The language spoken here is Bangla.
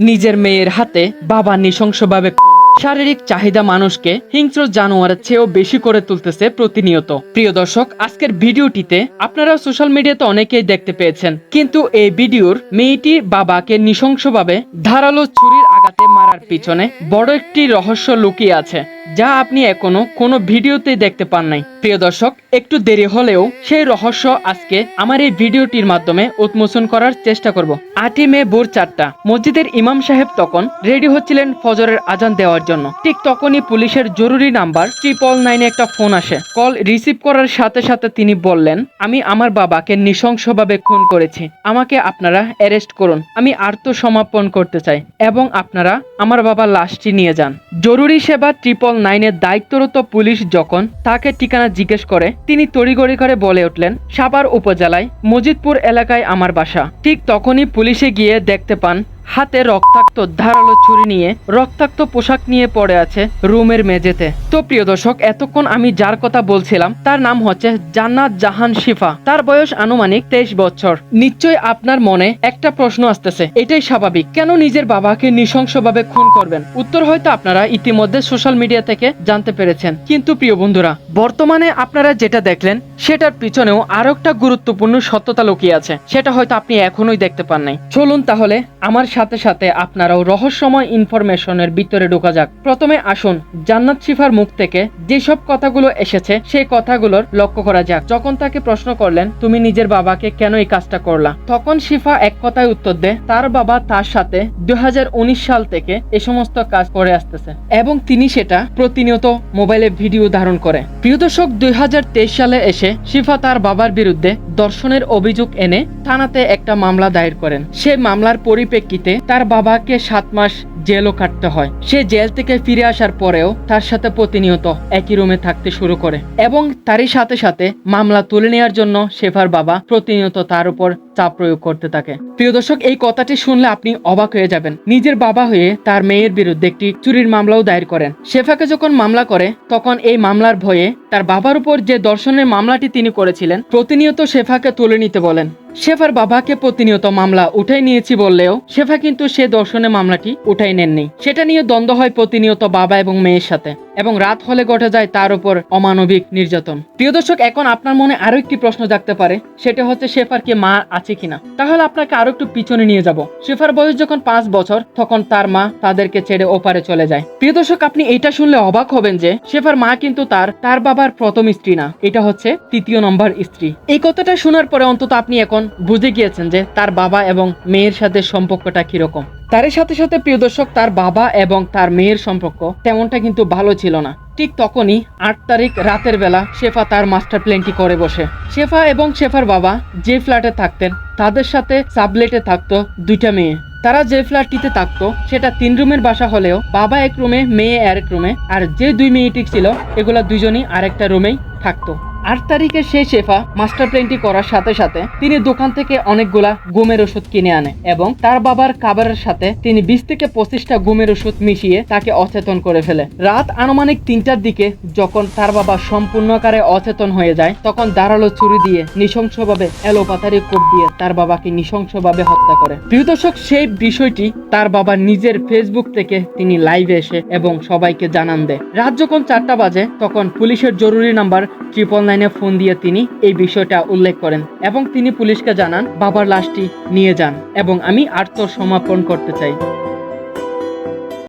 নিজের মেয়ের হাতে বাবা নৃশংসভাবে শারীরিক চাহিদা মানুষকে হিংস্র জানোয়ারের চেয়েও বেশি করে তুলতেছে প্রতিনিয়ত। প্রিয় দর্শক, আজকের ভিডিওটিতে আপনারা সোশ্যাল মিডিয়াতে অনেকেই দেখতে পেয়েছেন। কিন্তু এই ভিডিওর মেয়েটির বাবাকে নৃশংসভাবে ধারালো ছুরির আঘাতে মারার পিছনে বড় একটি রহস্য লুকিয়ে আছে, যা আপনি এখনও কোনো ভিডিওতে দেখতে পান নাই। প্রিয় দর্শক, একটু দেরি হলেও সেই রহস্য আজকে আমার এই ভিডিওটির মাধ্যমে উন্মোচন করার চেষ্টা করব। আটই মে ভোর চারটা, মসজিদের ইমাম সাহেব তখন রেডি হচ্ছিলেন ফজরের আজান দেওয়ার জন্য। ঠিক তখনই পুলিশের জরুরি নাম্বার ট্রিপল নাইনে একটা ফোন আসে। কল রিসিভ করার সাথে সাথে তিনি বললেন, আমি আমার বাবাকে নৃশংসভাবে খুন করেছি। আমাকে আপনারা অ্যারেস্ট করুন। আমি আত্মসমর্পণ করতে চাই এবং আপনারা আমার বাবা লাশটি নিয়ে যান। জরুরি সেবা ট্রিপল নাইনের দায়িত্বরত পুলিশ যখন তাকে ঠিকানা জিজ্ঞেস করে, তিনি তড়িগড়ি করে বলে উঠলেন সাপার উপজেলায় মজিদপুর এলাকায় আমার বাসা। ঠিক তখনই পুলিশে গিয়ে দেখতে পান হাতে রক্তাক্ত ধারালো ছুরি নিয়ে রক্তাক্ত পোশাক নিয়ে পড়ে আছে রুমের মেঝেতে। তো প্রিয় দর্শক, এতক্ষণ আমি যার কথা বলছিলাম, তার নাম হচ্ছে জান্নাত জাহান শিফা। তার বয়স আনুমানিক তেইশ বছর। নিশ্চয়ই আপনার মনে একটা প্রশ্ন আসতেছে। এটাই স্বাভাবিক। কেন নিজের বাবাকে নৃশংসভাবে খুন করবেন? উত্তর হয়তো আপনারা ইতিমধ্যে সোশ্যাল মিডিয়া থেকে জানতে পেরেছেন। কিন্তু প্রিয় বন্ধুরা, বর্তমানে আপনারা যেটা দেখলেন, সেটার পিছনেও আরও একটা গুরুত্বপূর্ণ সত্যতা লুকিয়ে আছে। সেটা হয়তো আপনি এখনোই দেখতে পান নাই। চলুন তাহলে আমার সাথে সাথে সাথে আপনারাও রহস্যময় ইনফরমেশনের ভিতরে ঢোকা যাক। প্রথমে আসুন জান্নাত শিফার মুখ থেকে যেসব কথাগুলো এসেছে সেই কথাগুলোর লক্ষ্য করা যাক। যখন তাকে প্রশ্ন করলেন, তুমি নিজের বাবাকে কেন এই কাজটা করলা? তখন শিফা এক কথায় উত্তর দেয়, তার বাবা তার সাথে দুই সাল থেকে এ সমস্ত কাজ করে আসতেছে এবং তিনি সেটা প্রতিনিয়ত মোবাইলে ভিডিও ধারণ করে। প্রিয় দর্শক দুই হাজার তেইশ সালে এসে শিফা তার বাবার বিরুদ্ধে দর্শনের অভিযোগ এনে থানাতে একটা মামলা দায়ের করেন। সে মামলার পরিপ্রেক্ষিতে তার বাবাকে সাত মাস জেলও কাটতে হয়। সে জেল থেকে ফিরে আসার পরেও তার সাথে প্রতিনিয়ত একই রুমে থাকতে শুরু করে। এবং তারই সাথে সাথে মামলা তুলে নেওয়ার জন্য শেফার বাবা প্রতিনিয়ত তার উপর চাপ প্রয়োগ করতে থাকে। প্রিয় দর্শক, এই কথাটি শুনলে আপনি অবাক হয়ে যাবেন। নিজের বাবা হয়ে তার মেয়ের বিরুদ্ধে একটি চুরির মামলাও দায়ের করেন। শেফাকে যখন মামলা করে, তখন এই মামলার ভয়ে তার বাবার উপর যে দর্শনের মামলাটি তিনি করেছিলেন, প্রতিনিয়ত শেফাকে তুলে নিতে বলেন। শেফার বাবাকে প্রতিনিয়ত মামলা উঠাই নিয়েছি বললেও শেফা কিন্তু সে দর্শনে মামলাটি উঠাই নেননি। সেটা নিয়ে দ্বন্দ্ব হয় প্রতিনিয়ত বাবা এবং মেয়ের সাথে। এবং রাত হলে ঘটে যায় তার উপর অমানবিক নির্যাতন। প্রিয় দর্শক, এখন আপনার মনে আরও একটি প্রশ্ন জাগতে পারে, সেটা হচ্ছে শেফার কি মা আছে কিনা? তাহলে আপনাকে আরও একটু পিছনে নিয়ে যাব। শেফার বয়স যখন পাঁচ বছর, তখন তার মা তাদেরকে ছেড়ে ওপারে চলে যায়। প্রিয় দর্শক, আপনি এটা শুনলে অবাক হবেন যে শেফার মা কিন্তু তার তার বাবার প্রথম স্ত্রী না, এটা হচ্ছে তৃতীয় নম্বর স্ত্রী। এই কথাটা শোনার পরে অন্তত আপনি এখন বুঝে গিয়েছেন যে তার বাবা এবং মেয়ের সাথে সম্পর্কটা কীরকম। তারই সাথে সাথে প্রিয় দর্শক, তার বাবা এবং তার মেয়ের সম্পর্ক তেমনটা কিন্তু ভালো ছিল না। ঠিক তখনই আট তারিখ রাতের বেলা শেফা তার মাস্টার প্ল্যানটি করে বসে। শেফা এবং শেফার বাবা যে ফ্ল্যাটে থাকতেন, তাদের সাথে সাবলেটে থাকতো দুইটা মেয়ে। তারা যে ফ্ল্যাটটিতে থাকতো, সেটা তিন রুমের বাসা হলেও বাবা এক রুমে, মেয়ে আরেক রুমে, আর যে দুই মেয়েটি ছিল, এগুলা দুজনই আরেকটা রুমেই থাকতো। আট তারিখে সেই শেফা মাস্টার প্ল্যানটি করার সাথে সাথে তিনি দোকান থেকে অনেকগুলা গুমের ওষুধ কিনে আনে এবং তার বাবার খাবারের সাথে তিনি বিশ থেকে পঁচিশটা গুমের ওষুধ মিশিয়ে তাকে অচেতন করে ফেলে। রাত আনুমানিক তিনটার দিকে যখন তার বাবা সম্পূর্ণ আকারে অচেতন হয়ে যায়, তখন দাঁড়াল ছুরি দিয়ে নৃশংসভাবে এলোপাতারি কোপ দিয়ে তার বাবাকে নৃশংসভাবে হত্যা করে। প্রিয় দর্শক, সেই বিষয়টি তার বাবা নিজের ফেসবুক থেকে তিনি লাইভে এসে এবং সবাইকে জানান দেয়। রাত যখন চারটা বাজে, তখন পুলিশের জরুরি নাম্বার ট্রিপল নাইনে ফোন দিয়ে তিনি এই বিষয়টা উল্লেখ করেন এবং তিনি পুলিশকে জানান, বাবার লাশটি নিয়ে যান এবং আমি আত্মসমর্পণ করতে চাই।